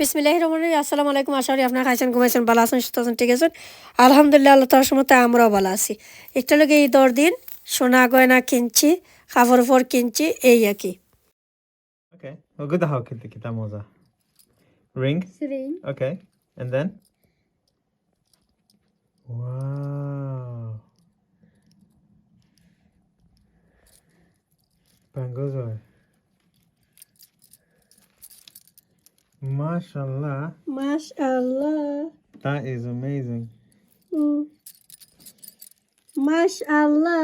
বিসমিল্লাহ রহমান আসসালামু আলাইকুম আশা করি আপনার খাইছেন ঘুমাইছেন ভালো আছেন সুস্থ আছেন ঠিক আছেন আলহামদুলিল্লাহ আল্লাহ তার সময় আমরাও ভালো আছি একটা লোক এই দর দিন সোনা গয়না কিনছি কাপড় উপর কিনছি এই আর কি Okay. Well, good how kita kita moza. Ring. Ring. Okay. And then. Wow. Bangles are. Mashallah. মাশাল্লাহ That is amazing. মাশাল্লাহ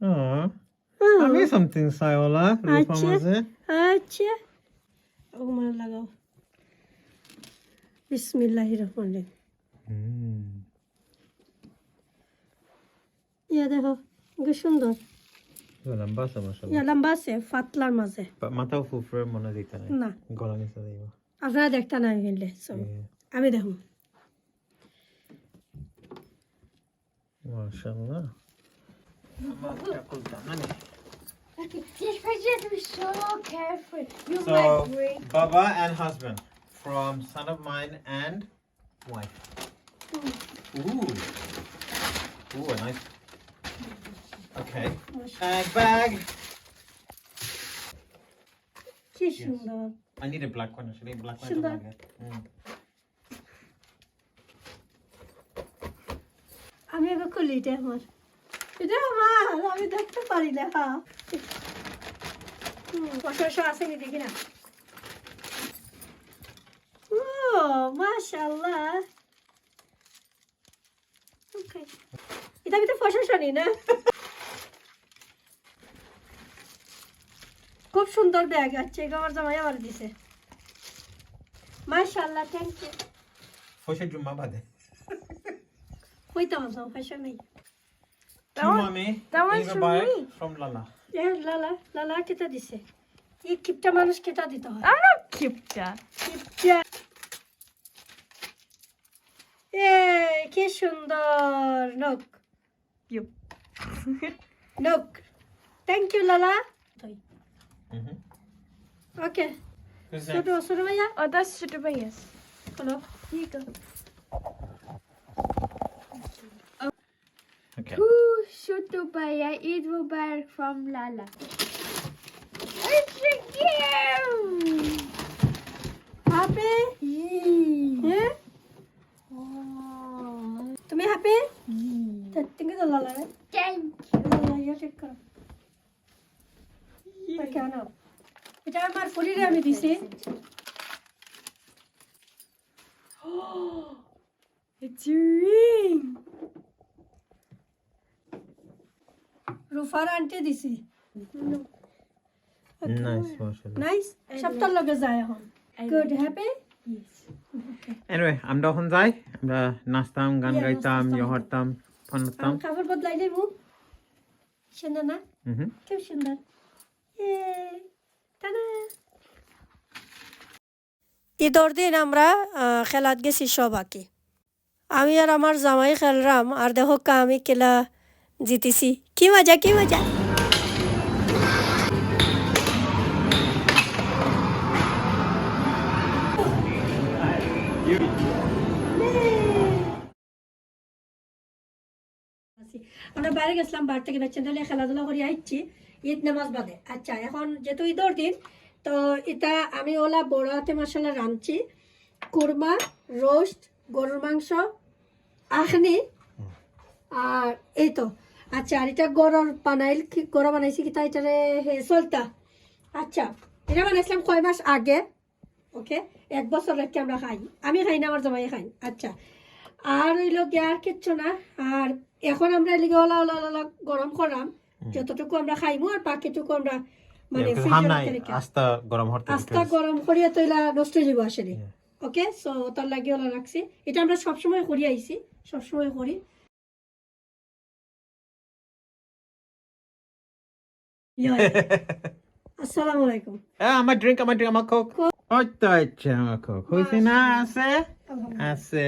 Aww. I made something, Sayola. Rupa Acha. Maze. আচ্ছা ও মানে লাগাও বিসমিল্লাহ রহমান রহিম Mm. ইয়া দেখো কি সুন্দর So, lambasa, mashallah. ইয়া লম্বা আছে পাতলার মাঝে But mata fufre mona dita na. না Gola ni sa diba. আপনারা দেখতে না কিনলে সব Yeah. আমি দেখুন Mashallah. Okay, this person has to be so careful. You So, might break. Baba and husband from son of mine and wife. Ooh. Ooh, a nice. Okay. Bag, bag. কি সুন্দর I need a black one actually. Black one. Sundar. Mm. আমি এবার খুলি এটা আমার এটা আমার আমি দেখতে পারি না হ্যাঁ কষা আছে নি দেখি না ও মাশাআল্লাহ ওকে এটা ভিতরে ফসা নি না খুব সুন্দর ব্যাগ আছে এটা আমার জামাই আমার দিছে মাশাআল্লাহ thank you Fosha Jumma bade. কইতাম জামাই ফসা নেই To mommy. that one's is a from bag me. From Lala. এ লালা লালা কেটা দিছে এই কিপটা মানুষ কেটা দিতে হয় I'm not Kipta. কিপটা এ কি সুন্দর knock Yup. Knock thank you Lala Mm-hmm. Okay. Who's should Suru, Suru Bhaiya? Oh, that's Suru Hello. Here you go. Okay. Who Shutu Bhaiya Eid Mubarak from Lala? It's a game! Happy? Yeah? तुम्हें happy thank you কেন এটা আমার ফরিরে আমি দিছি। It's a ring! রুফার aunty দিছি। Nice সপ্তাহ লগে যায় এখন। Good happy Yes. আমরা এখন যাই। আমরা নাচতাম গান গাইতাম নাচতাম। ইয়ে হরতাম ফোন করতাম। কাপড় বদলাই দেবো। সুন্দর না? খুব সুন্দর? ঈদর দিন আমরা খেলাত গেছি সব আঁকি আমি আর আমার জামাই খেলরাম আর দেখো কা আমি খেলা জিতেছি। কি মজা কি মজা! আমরা বাইরে গেছিলাম বার থেকে বাচ্চা দলে খেলাধুলা করে আইছি, ঈদ নামাজ বাদে। আচ্ছা এখন যেহেতু ঈদর দিন, তো এটা আমি ওলা বড় হাতে মশলা রাঁধছি। কুরমা, রোস্ট, গরুর মাংস, আখনি, আর এই তো। আচ্ছা আর এটা গরর বানাইল কি গরম বানাইছি কি এটা হে চলতা আচ্ছা এটা বানাইছিলাম কয় মাস আগে, ওকে, এক বছর রেখে আমরা খাই। আমি খাই না, আমার জামাই খাই আচ্ছা আর হইল গিয়ে আর কিচ্ছু না, আর এখন আমরা এলিগে ওলা ওলা ওলা গরম করাম। যতটুকু আমরা খাইমু আর বাকিটুকু আমরা মানে আস্তা গরম হরতে আস্তা গরম করিয়া তৈলা নষ্ট হয়ে যাব আসলে। ওকে? সো তার লাগে ওলা রাখছি। এটা আমরা সবসময় করি আইছি সবসময় করি। আসসালামু আলাইকুম। আমার ড্রিঙ্ক আমার ড্রিঙ্ক আমার কোক তো আচ্ছা আমার কোক হইছে না আছে? আছে।